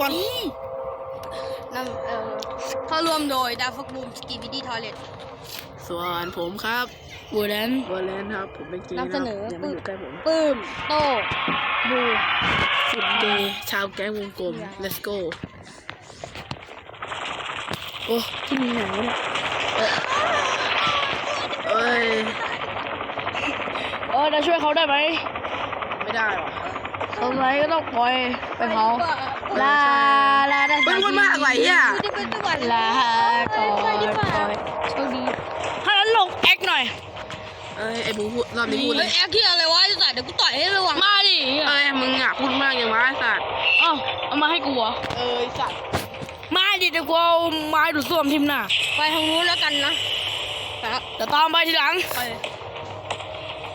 บอลนำเอ่อเข้าร่วมโดยดาฟักบูมสกีบิดี้ทอยเลตส่วนผมครับบูแดนวอลเลนครับ ผมเป็นเกย์นำเสนอครับอย่ามาอยู่ใกล้ผมปื้ม โต้บูสุดเกย์ชาวแก๊งวงกลม let's go โอ้ที่มีหนังวะเนี่ยเอ้ย เออจะช่วยเขาได้ไหมไม่ได้หรอ ตรงไหนก็ต้องปล่อยไปเผาลาลาได้เฮ้ยมันมาอะไรอะลาก่อนปล่อยโชคดีถ้านั้นลงแอคหน่อยเอ้ยไอ้บูพูดรอบนี้พูดเลเฮ้ยยแอคที่อะไรวะไอ้สัตว์เดี๋ยวกูต่อยให้ระวังมาดิเอ้ยมึงอะพูดมากอย่างวะไอ้สัตว์เอ้าเอามาให้กูเหรอเอ้ยสัตว์มาดิเดี๋ยวกูเอาไม้ดูดซ่วมทิมหน้าไปทางนู้นแล้วกันนะเดี๋ยวตามไปทีหลัง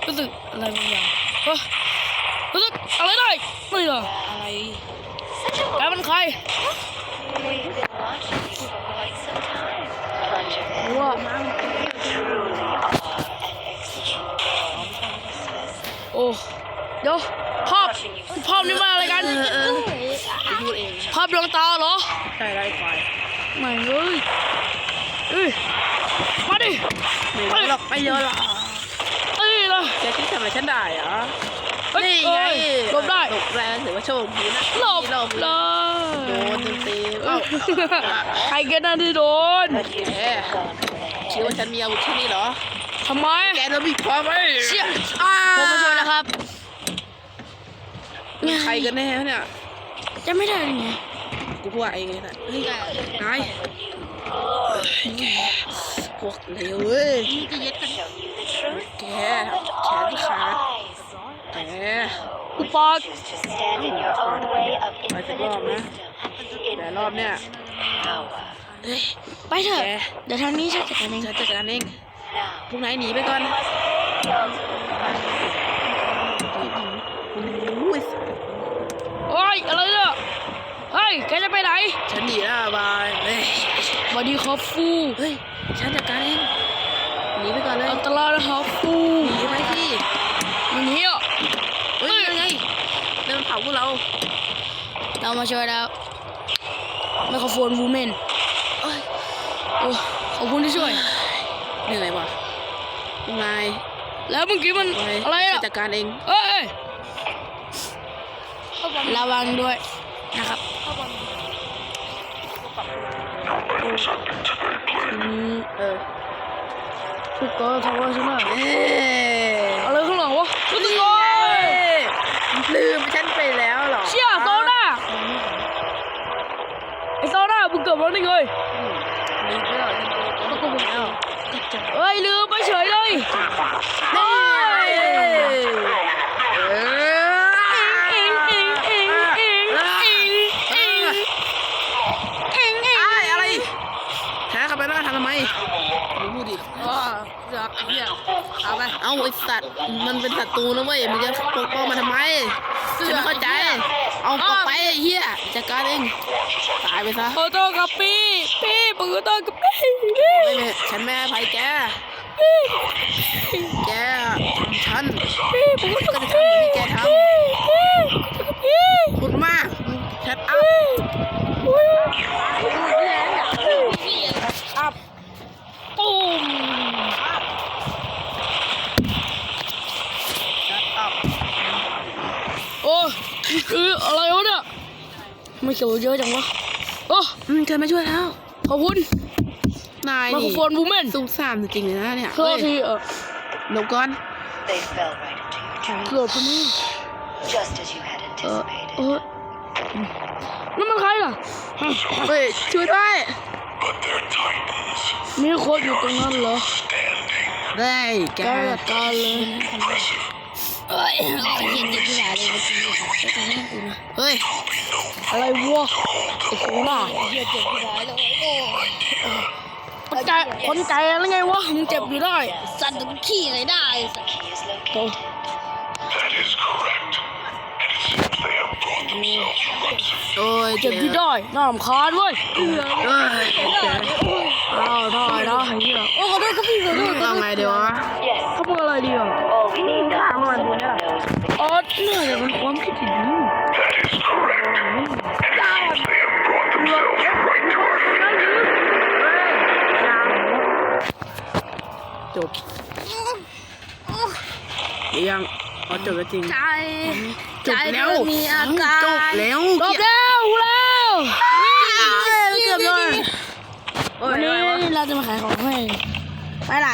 รู้สึกอะไรบางอย่างเฮ้ย รู้สึกอะไรได้ไม่เหรออะไรแกเป็นใครว่าโอ้เดี๋ยวภาพภาพนี้มาอะไรกันเออเออกูพูดเองภาพดวงตาเหรอใช่ไรไฟไม่เลยเอ้ยมาดิไม่เยอะหรอกไม่เยอะหรอกเอ้ยเลยแกคิดทำอะไรฉันได้เหรอ เฮ้ยนี่เอ้ไงยหลบได้ หลบแรงถือว่าโชคดีนะหลบหลบเลโดยนเต็มๆเอ้าใครกันนะที่โดนแกคิดว่าฉันมีอาวุธแค่นี้เหรอ ทำไมแกโดนบีบคอไหมเชี่ยอ้าผมมาช่วยนะครับนี่ใครกันแน่เนี่ย จะไม่ได้ไงกูพูดเองไงนะเฮ้ยนายแกพวกเลวเว้ยจะยึดกันแกแขนขาด แกกูปากไปสักรอบนะแต่รอบเนี้ยเฮ้ยไปเถอะแกเดี๋ยวทางนี้ฉันจัดการเองฉันจัดการเองพวกนายหนีไปก่อนอุ้ยโอ้ยอะไรเนี่ยเฮ้ยแกจะไปไหน ฉันหนีแล้วบายเฮ้ยสวัสดีครับฟูเฮ้ยฉันจัดการเองหนีไปก่อนเลยอันตรายนะครับฟูหนีไปที่อย่างนี้อะ เฮ้ยยังไงเดินเผา พวกเรา เรามาช่วยแล้วไมโครโฟนวูแมนเอ้ยโอ้ขอบคุณที่ช่วยเหนื่อยว่ะพวกนายแล้วเมื่อกี้มันไปอะไรฉัอะนจัดการเองเอ้ยระวังด้วยนะครับอืมเออทุกคนทำอะไรฉันหน่ ได้ไงลืมไปแล้วก็กูแล้วเอ้ยลืมไปเฉยเลยเฮ้ยเอาไปเอาไอสัตว์มันเป็นศัตรูนะเว้ยมึงจะปกป้องมันทำไมฉันไม่เข้าใจ เอาออกไปไอ้เหี้ยจัดการเองตายไปซะขอโทษครับพี่ พี่ผมขอโทษครับพี่พี่ไม่เนี่ยฉันแม่ให้อภัยแกแกทำฉันพี่ผมขอโท ก็ ษ จะทำเหมือนที่แกท พี่พี่ำพูดมากชัดอัพ อัพตูม ชัดอัพ โอ้คืออะไรวะเนี่ย ไม่เกี่ยวเยอะจังวะโอ้อืมเธอมาช่วยแล้ว ขอบคุณนายไมโครนี่โฟนวูแมนซุ่มซ่ามจริงๆเลยนะเนี่ยโทษทีเออหลบก่อน They fell right into your เกือบไปนี่ just as you had เออ anticipated. เออนั่นมันใครล่ะเฮ้ยช่วยด้วยมีคนอยู่ตรงนั้นเหรอได้แกแกจัดการเลยเอ้ยเย็นๆที่ไหนเลยเมื่อกี้จะทำให้กูนะเฮ้ย อะไรวะไอ้โคล่าเจ็บที่ไหนเลยโอ้คนใจคนใจอะไรไงวะมึงเจ็บอยู่ได้สั่นถึงขี้อะไรได้สัตว์ Key is โต located. That is correct. And it seems they have brought themselves from Rumson. โอ้ยเจ็บอยู่ได้น่ารำคาญเว้ยเอ้ยแกอ้าวได้นะไอ้เหี้ยโอ้ขอโทษครับพี่ขอโทษเอาไงดีวะ Yes. เขาเป็นอะไรดีอะ ดเลือดมันความคิดที่ That จบยังอ๋อจบจริงจบแล้วจบแล้วจบแล้วแล้วเกือบโดนวันนี้เราจะมาขายของให้ไปไหล